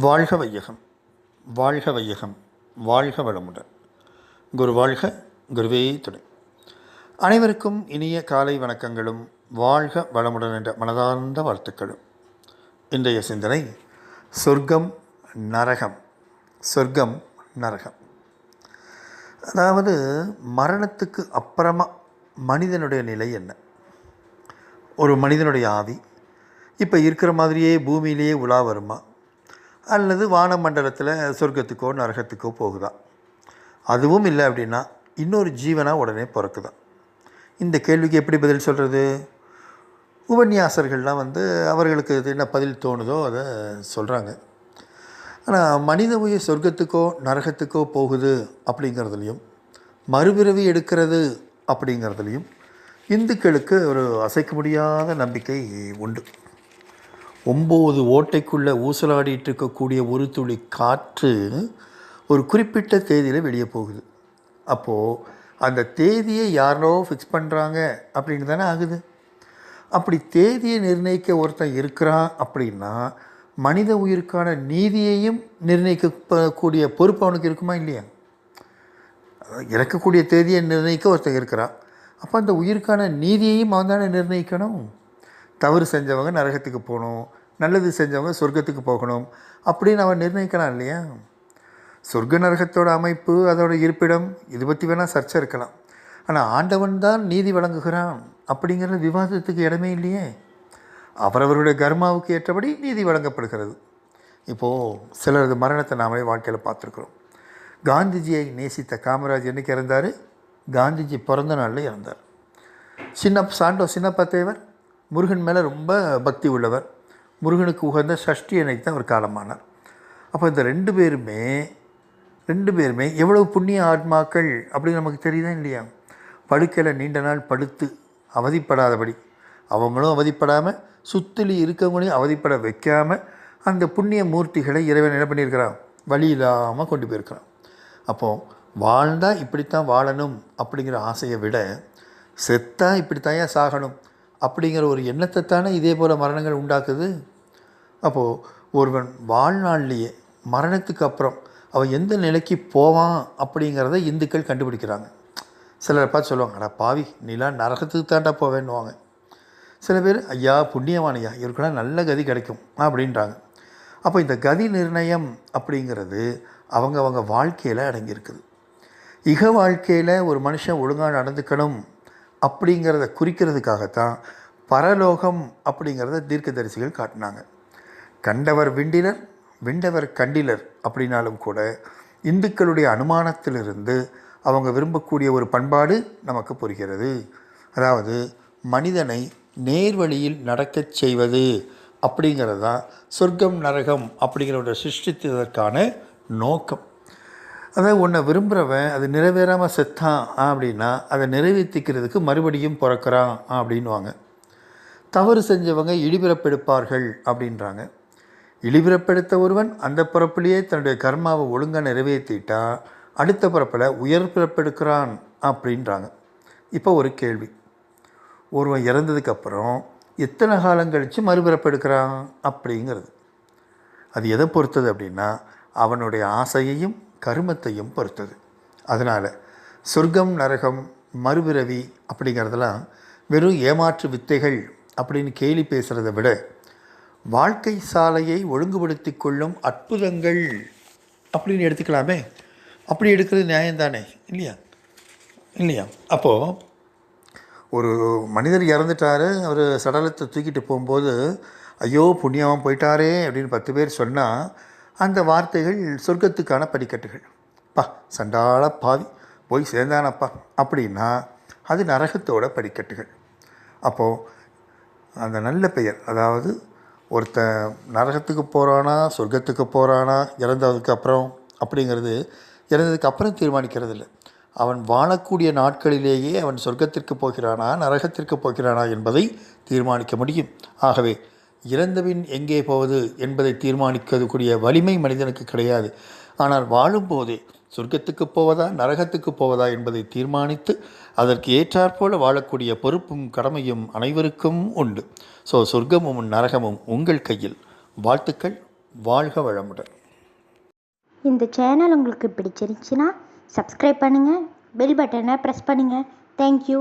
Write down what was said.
வாழ்க வையகம் வாழ்க வையகம் வாழ்க வளமுடன். குரு வாழ்க குருவே துணை. அனைவருக்கும் இனிய காலை வணக்கங்களும் வாழ்க வளமுடன் என்ற மனதார்ந்த வாழ்த்துக்களும். இன்றைய சிந்தனை சொர்க்கம் நரகம் சொர்க்கம் நரகம். அதாவது மரணத்துக்கு அப்புறமா மனிதனுடைய நிலை என்ன? ஒரு மனிதனுடைய ஆவி இப்போ இருக்கிற மாதிரியே பூமியிலேயே உலா வருமா? அல்லது வானமண்டலத்தில் சொர்க்கத்துக்கோ நரகத்துக்கோ போகுதா? அதுவும் இல்லை அப்படின்னா இன்னொரு ஜீவனாக உடனே பிறக்குதான் இந்த கேள்விக்கு எப்படி பதில் சொல்கிறது உபன்யாசர்கள்லாம் வந்து அவர்களுக்கு என்ன பதில் தோணுதோ அதை சொல்கிறாங்க ஆனால் மனித உயிர் சொர்க்கத்துக்கோ நரகத்துக்கோ போகுது அப்படிங்கிறதுலையும் மறுபிறவி எடுக்கிறது அப்படிங்கிறதுலையும் இந்துக்களுக்கு ஒரு அசைக்க முடியாத நம்பிக்கை உண்டு. ஒம்பது ஓட்டைக்குள்ளே ஊசலாடிட்டு இருக்கக்கூடிய ஒரு துளி காற்று ஒரு குறிப்பிட்ட தேதியில் வெளியே போகுது. அப்போது அந்த தேதியை யாரோ ஃபிக்ஸ் பண்ணுறாங்க அப்படின்னு தானே ஆகுது. அப்படி தேதியை நிர்ணயிக்க ஒருத்தன் இருக்கிறான் அப்படின்னா மனித உயிருக்கான நீதியையும் நிர்ணயிக்கக்கூடிய பொறுப்பு அவனுக்கு இருக்குமா இல்லையா? இறக்கக்கூடிய தேதியை நிர்ணயிக்க ஒருத்தன் இருக்கிறான். அப்போ அந்த உயிருக்கான நீதியையும் அவன் தானே நிர்ணயிக்கணும்? தவறு செஞ்சவங்க நரகத்துக்கு போகணும் நல்லது செஞ்சவங்க சொர்க்கத்துக்கு போகணும் அப்படின்னு அவன் நிர்ணயிக்கலாம் இல்லையா? சொர்க்க நரகத்தோட அமைப்பு அதோட இருப்பிடம் இது பற்றி வேணால் சர்ச்சை இருக்கலாம். ஆனால் ஆண்டவன் தான் நீதி வழங்குகிறான் அப்படிங்கிற விவாதத்துக்கு இடமே இல்லையே. அவரவருடைய கர்மாவுக்கு ஏற்றபடி நீதி வழங்கப்படுகிறது. இப்போது சிலரது மரணத்தை நாமளே வாழ்க்கையில் பார்த்துருக்குறோம். காந்திஜியை நேசித்த காமராஜ் என்னைக்கு இறந்தார்? காந்திஜி பிறந்த நாளில் இறந்தார். சின்ன சாண்டோ சின்னப்ப தேவர் முருகன் மேலே ரொம்ப பக்தி உள்ளவர். முருகனுக்கு உகந்த சஷ்டி அன்னைக்கு தான் அவர் காலமானார். அப்போ இந்த ரெண்டு பேருமே ரெண்டு பேருமே எவ்வளவு புண்ணிய ஆத்மாக்கள் அப்படின்னு நமக்கு தெரியுதா இல்லையா? படுக்கையில் நீண்ட நாள் படுத்து அவதிப்படாதபடி அவங்களும் அவதிப்படாமல் சுத்தலி இருக்கவங்களையும் அவதிப்பட வைக்காமல் அந்த புண்ணிய மூர்த்திகளை இறைவன் என்ன பண்ணியிருக்கிறான்? வழி இல்லாமல் கொண்டு போயிருக்கிறான். அப்போது வாழ்ந்தால் இப்படித்தான் வாழணும் அப்படிங்கிற ஆசையை விட செத்தா இப்படித்தான் ஏன் சாகணும்? அப்படிங்கிற ஒரு எண்ணத்தை தானே இதே போல் மரணங்கள் உண்டாக்குது? அப்போது ஒருவன் வாழ்நாள்லேயே மரணத்துக்கு அப்புறம் அவன் எந்த நிலைக்கு போவான் அப்படிங்கிறத இந்துக்கள் கண்டுபிடிக்கிறாங்க. சிலரை பார்த்து சொல்லுவாங்க அடா பாவி நீலாம் நரகத்துக்கு தாண்டா போவேன்னுவாங்க. சில பேர் ஐயா புண்ணியவானையா? இவருக்கெல்லாம் நல்ல கதி கிடைக்கும். அப்படின்றாங்க. அப்போ இந்த கதி நிர்ணயம் அப்படிங்கிறது அவங்க அவங்க வாழ்க்கையில் அடங்கியிருக்குது. இக வாழ்க்கையில் ஒரு மனுஷன் ஒழுங்காக நடந்துக்கணும் அப்படிங்கிறத குறிக்கிறதுக்காகத்தான் பரலோகம் அப்படிங்கிறத தீர்க்கதரிசிகள் காட்டினாங்க. கண்டவர் விண்டிலர் விண்டவர் கண்டிலர் அப்படின்னாலும் கூட இந்துக்களுடைய அனுமானத்திலிருந்து அவங்க விரும்பக்கூடிய ஒரு பண்பாடு நமக்கு புரிகிறது. அதாவது மனிதனை நேர்வழியில் நடக்கச் செய்வது அப்படிங்கிறது தான் சொர்க்கம் நரகம் அப்படிங்கிறத சிருஷ்டித்ததற்கான நோக்கம். அதாவது உன்னை விரும்புகிறவன் அது நிறைவேறாமல் செத்தான் அப்படின்னா அதை நிறைவேற்றிக்கிறதுக்கு மறுபடியும் பிறக்கிறான் அப்படின்வாங்க தவறு செஞ்சவங்க இழிபிறப்பெடுப்பார்கள் அப்படின்றாங்க. இழிபிறப்பெடுத்த ஒருவன் அந்த பிறப்பிலேயே தன்னுடைய கர்மாவை ஒழுங்காக நிறைவேற்றிட்டா அடுத்த பிறப்பில் உயர் பிறப்பெடுக்கிறான் அப்படின்றாங்க. இப்போ ஒரு கேள்வி. ஒருவன் இறந்ததுக்கப்புறம் எத்தனை காலம் கழித்து மறுபிறப்பெடுக்கிறான் அப்படிங்கிறது. அது எதை பொறுத்தது அப்படின்னா அவனுடைய ஆசையையும் கருமத்தையும் பொறுத்தது. அதனால் சொர்க்கம் நரகம் மறுபிறவி அப்படிங்கிறதெல்லாம் வெறும் ஏமாற்று வித்தைகள் அப்படின்னு கேலி பேசுகிறத விட வாழ்க்கை சாலையை ஒழுங்குபடுத்தி கொள்ளும் அற்புதங்கள் அப்படின்னு எடுத்துக்கலாமே. அப்படி எடுக்கிறது நியாயம்தானே? இல்லையா? இல்லையா? அப்போது ஒரு மனிதர் இறந்துட்டார் அவர் சடலத்தை தூக்கிட்டு போகும்போது ஐயோ புண்ணியமாக போயிட்டாரே அப்படின்னு பத்து பேர் சொன்னால் அந்த வார்த்தைகள் சொர்க்கத்துக்கான படிக்கட்டுகள். பா சண்டாள பாவி போய் சேர்ந்தானப்பா அப்படின்னா அது நரகத்தோட படிக்கட்டுகள். அப்போது அந்த நல்ல பெயர் அதாவது ஒருத்தன் நரகத்துக்கு போகிறானா சொர்க்கத்துக்கு போகிறானா இறந்ததுக்கு அப்புறம் அப்படிங்கிறது இறந்ததுக்கு அப்புறம் தீர்மானிக்கிறது இல்லை அவன் வாழக்கூடிய நாட்களிலேயே அவன் சொர்க்கத்திற்கு போகிறானா நரகத்திற்கு போகிறானா என்பதை தீர்மானிக்க முடியும். ஆகவே இறந்தபின் எங்கே போவது என்பதை தீர்மானிக்கக்கூடிய வலிமை மனிதனுக்கு கிடையாது. ஆனால் வாழும்போதே சொர்க்கத்துக்கு போவதா நரகத்துக்கு போவதா என்பதை தீர்மானித்து அதற்கு ஏற்றாற்போல வாழக்கூடிய பொறுப்பும் கடமையும் அனைவருக்கும் உண்டு. ஸோ சொர்க்கமும் நரகமும் உங்கள் கையில். வாழ்த்துக்கள் வாழ்க வளமுடன். இந்த சேனல் உங்களுக்கு பிடிச்சிருந்துச்சுன்னா சப்ஸ்கிரைப் பண்ணுங்கள் பெல் பட்டனை ப்ரெஸ் பண்ணுங்கள் தேங்க்யூ